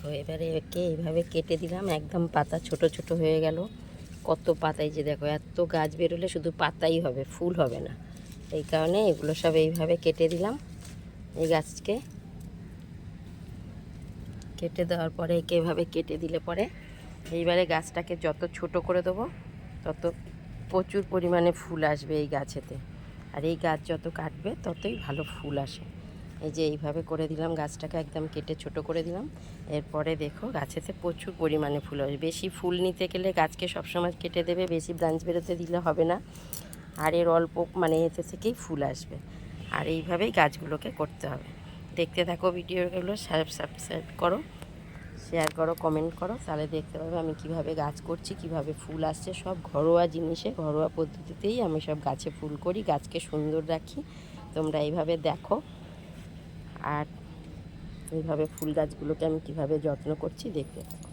দেখো এবারে একে এইভাবে কেটে দিলাম, একদম পাতা ছোট ছোট হয়ে গেল। কত পাতাই যে দেখো, এত গাছ বেরোলে শুধু পাতাই হবে, ফুল হবে না। এই কারণে এগুলো সব এইভাবে কেটে দিলাম এই গাছকে। কেটে দেওয়ার পরে একে এভাবে কেটে দিলে পরে এইবারে গাছটাকে যত ছোট করে দেবো, তত প্রচুর পরিমাণে ফুল আসবে এই গাছেতে। আর এই গাছ যত কাটবে, ততই ভালো ফুল আসে। এই যে এইভাবে করে দিলাম, গাছটাকে একদম কেটে ছোট করে দিলাম। এরপরে দেখো, গাছেতে প্রচুর পরিমাণে ফুল আসবে। বেশি ফুল নিতে গেলে গাছকে সবসময় কেটে দেবে, বেশি ব্রাঞ্চ বেরোতে দিলে হবে না। আর এর অল্প মানে এতে থেকেই ফুল আসবে। আর এইভাবেই গাছগুলোকে করতে হবে। দেখতে থাকো ভিডিওগুলো সাবস্ক্রাইব করো, শেয়ার করো, কমেন্ট করো। তাহলে দেখতে পাবে আমি কীভাবে গাছ করছি, কীভাবে ফুল আসছে। সব ঘরোয়া জিনিসে, ঘরোয়া পদ্ধতিতেই আমি সব গাছে ফুল করি, গাছকে সুন্দর রাখি। তোমরা এইভাবে দেখো। আর এইভাবে ফুল গাছগুলোকে আমি কীভাবে যত্ন করছি দেখতে থাকো